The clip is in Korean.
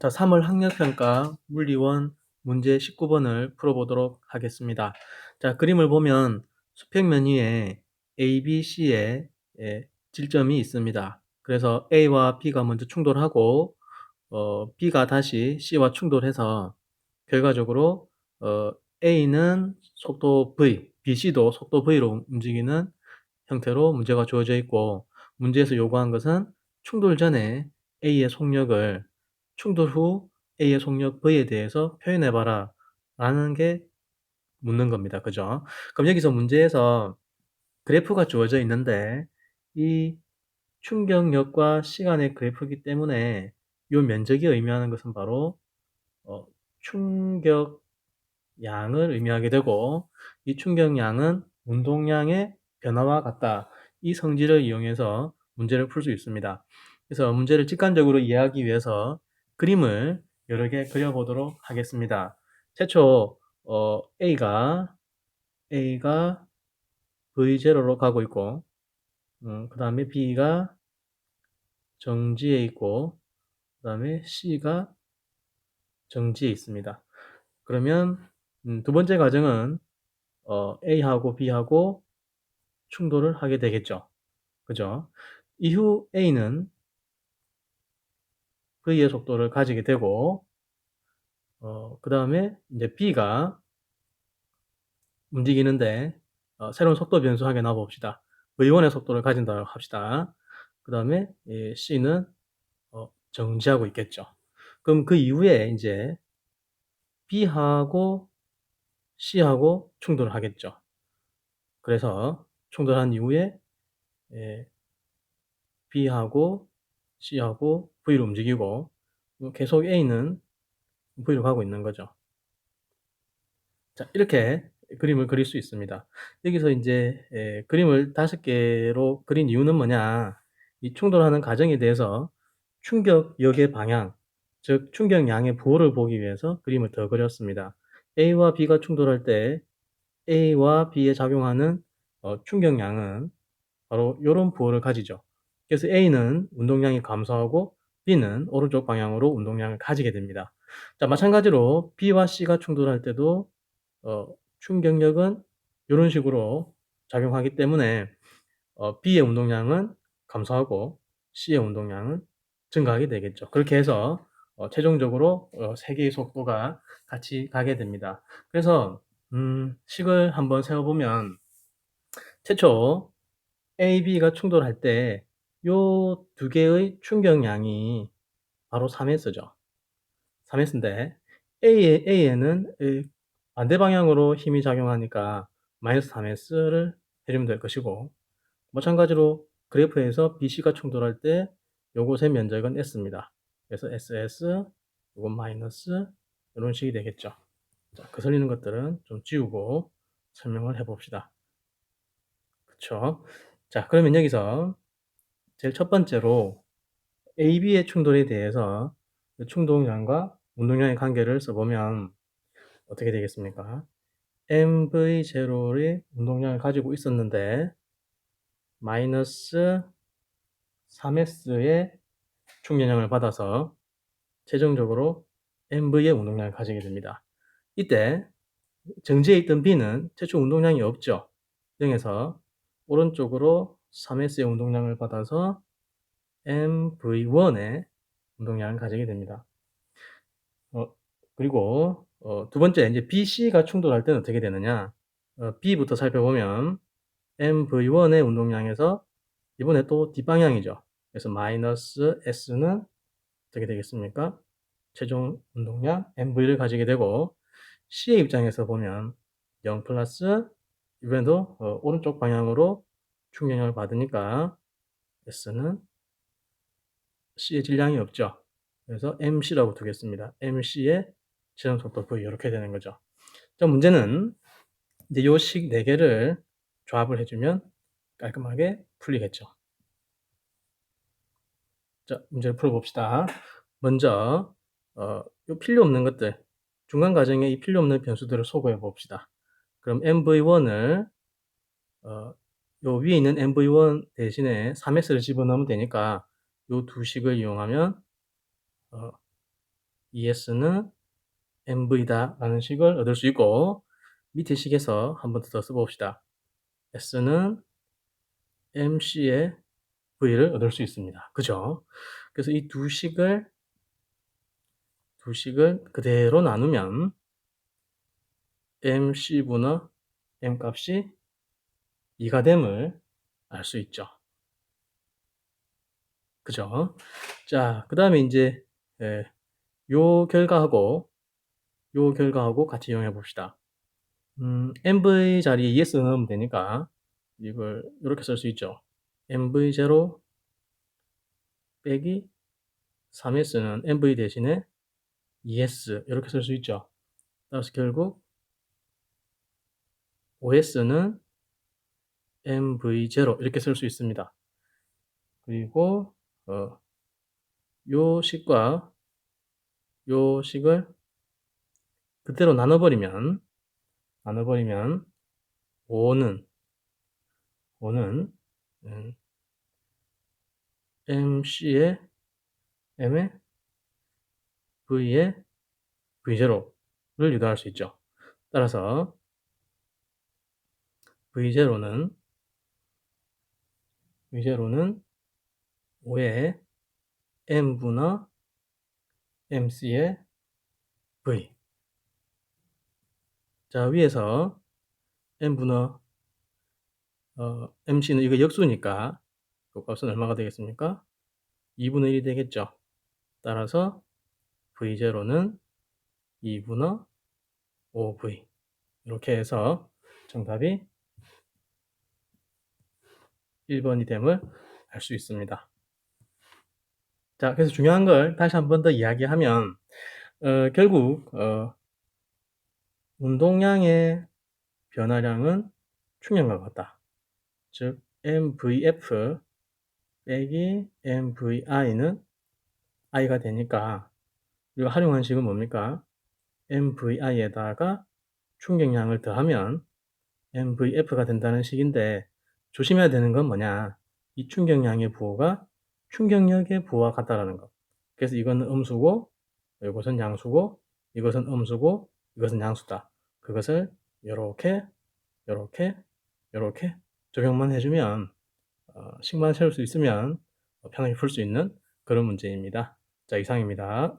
자, 3월 학력평가 물리원 문제 19번을 풀어보도록 하겠습니다. 자, 그림을 보면 수평면 위에 A, B, C의 예, 질점이 있습니다. 그래서 A와 B가 먼저 충돌하고 어, B가 다시 C와 충돌해서 결과적으로 어, A는 속도 V, BC도 속도 V로 움직이는 형태로 문제가 주어져 있고 문제에서 요구한 것은 충돌 전에 A의 속력을 충돌 후 A의 속력 V에 대해서 표현해 봐라 라는 게 묻는 겁니다. 그죠? 그럼 여기서 문제에서 그래프가 주어져 있는데 이 충격력과 시간의 그래프이기 때문에 이 면적이 의미하는 것은 바로 어, 충격량을 의미하게 되고 이 충격량은 운동량의 변화와 같다. 이 성질을 이용해서 문제를 풀 수 있습니다. 그래서 문제를 직관적으로 이해하기 위해서 그림을 여러 개 그려보도록 하겠습니다. 최초 어, A가 A가 V0로 가고 있고 음, 그 다음에 B가 정지에 있고 그 다음에 C가 정지에 있습니다. 그러면 음, 두 번째 과정은 어, A하고 B하고 충돌을 하게 되겠죠. 그죠? 이후 A는 V의 속도를 가지게 되고 어, 그 다음에 이제 B가 움직이는데 어, 새로운 속도 변수 하게 놔 봅시다. V1의 속도를 가진다고 합시다. 그 다음에 예, C는 어, 정지하고 있겠죠. 그럼 그 이후에 이제 B하고 C하고 충돌을 하겠죠. 그래서 충돌한 이후에 예, B하고 C하고 V로 움직이고 계속 A는 V로 가고 있는 거죠. 자, 이렇게 그림을 그릴 수 있습니다. 여기서 이제 예, 그림을 다섯 개로 그린 이유는 뭐냐? 이 충돌하는 과정에 대해서 충격역의 방향, 즉 충격량의 부호를 보기 위해서 그림을 더 그렸습니다. A와 B가 충돌할 때 A와 B에 작용하는 어, 충격량은 바로 이런 부호를 가지죠. 그래서 A는 운동량이 감소하고 B는 오른쪽 방향으로 운동량을 가지게 됩니다. 자, 마찬가지로 B와 C가 충돌할 때도 어, 충격력은 이런 식으로 작용하기 때문에 어, B의 운동량은 감소하고 C의 운동량은 증가하게 되겠죠. 그렇게 해서 어, 최종적으로 어, 세 개의 속도가 같이 가게 됩니다. 그래서 음, 식을 한번 세워보면 최초 A, B가 충돌할 때 이두 개의 충격량이 바로 3S죠. 3S인데 A에, A에는 반대 방향으로 힘이 작용하니까 마이너스 3S를 해주면 될 것이고 마찬가지로 그래프에서 BC가 충돌할 때 요것의 면적은 S입니다. 그래서 SS, 요건 마이너스 이런 식이 되겠죠. 자, 거슬리는 것들은 좀 지우고 설명을 해봅시다. 그쵸? 자, 그러면 여기서 제일 첫 번째로 AB의 충돌에 대해서 충동량과 운동량의 관계를 써보면 어떻게 되겠습니까? MV0의 운동량을 가지고 있었는데 마이너스 3S의 충격량을 받아서 최종적으로 MV의 운동량을 가지게 됩니다. 이때 정지에 있던 B는 최초 운동량이 없죠. 0에서 오른쪽으로 3S의 운동량을 받아서 MV1의 운동량을 가지게 됩니다. 어, 그리고 어, 두 번째 이제 BC가 충돌할 때는 어떻게 되느냐? 어, B부터 살펴보면 MV1의 운동량에서 이번에 또 뒷방향이죠. 그래서 마이너스 S는 어떻게 되겠습니까? 최종 운동량 MV를 가지게 되고 C의 입장에서 보면 0 플러스 이번에도 어, 오른쪽 방향으로 충격량을 받으니까 S는 C의 질량이 없죠. 그래서 MC라고 두겠습니다. MC의 최종 속도 V 이렇게 되는 거죠. 자, 문제는 이제 요식 4개를 조합을 해주면 깔끔하게 풀리겠죠. 자, 문제를 풀어봅시다. 먼저 어, 요 필요 없는 것들 중간 과정에 이 필요 없는 변수들을 소거해 봅시다. 그럼 MV1을 어, 요 위에 있는 MV1 대신에 3S를 집어넣으면 되니까 요 두 식을 이용하면 어, ES는 MV다 라는 식을 얻을 수 있고 밑에 식에서 한 번 더 써봅시다. S는 MC의 V를 얻을 수 있습니다. 그죠? 그래서 이 두 식을 두 식을 그대로 나누면 MC분의 M 값이 2가 됨을 알 수 있죠. 그죠? 자, 그 다음에 이제 예, 요 결과하고 요 결과하고 같이 이용해 봅시다. 음, MV 자리에 ES 넣으면 되니까 이걸 이렇게 쓸 수 있죠. MV0 빼기 3S는 MV 대신에 ES 이렇게 쓸 수 있죠. 따라서 결국 OS는 MV0 이렇게 쓸 수 있습니다. 그리고 어, 요 식과 요 식을 그대로 나눠버리면 나눠버리면 5는 5는 음, MC의 M의 V의 V0를 유도할 수 있죠. 따라서 V0는 V0는 5의 M분의 MC의 V 자 위에서 M분의 어, MC는 이거 역수니까 그 값은 얼마가 되겠습니까? 2분의 1이 되겠죠. 따라서 V0는 2분의 5V 이렇게 해서 정답이 1번이 됨을 알 수 있습니다. 자, 그래서 중요한 걸 다시 한 번 더 이야기하면 어, 결국 어, 운동량의 변화량은 충격과 같다. 즉 MVF 빼기 MVI는 I가 되니까 우리가 활용한 식은 뭡니까? MVI에다가 충격량을 더하면 MVF가 된다는 식인데 조심해야 되는 건 뭐냐? 이 충격량의 부호가 충격력의 부호와 같다라는 것. 그래서 이거는 음수고 이것은 양수고 이것은 음수고 이것은 양수다. 그것을 이렇게 이렇게 이렇게 적용만 해주면 어, 식만 세울 수 있으면 편하게 풀 수 있는 그런 문제입니다. 자 이상입니다.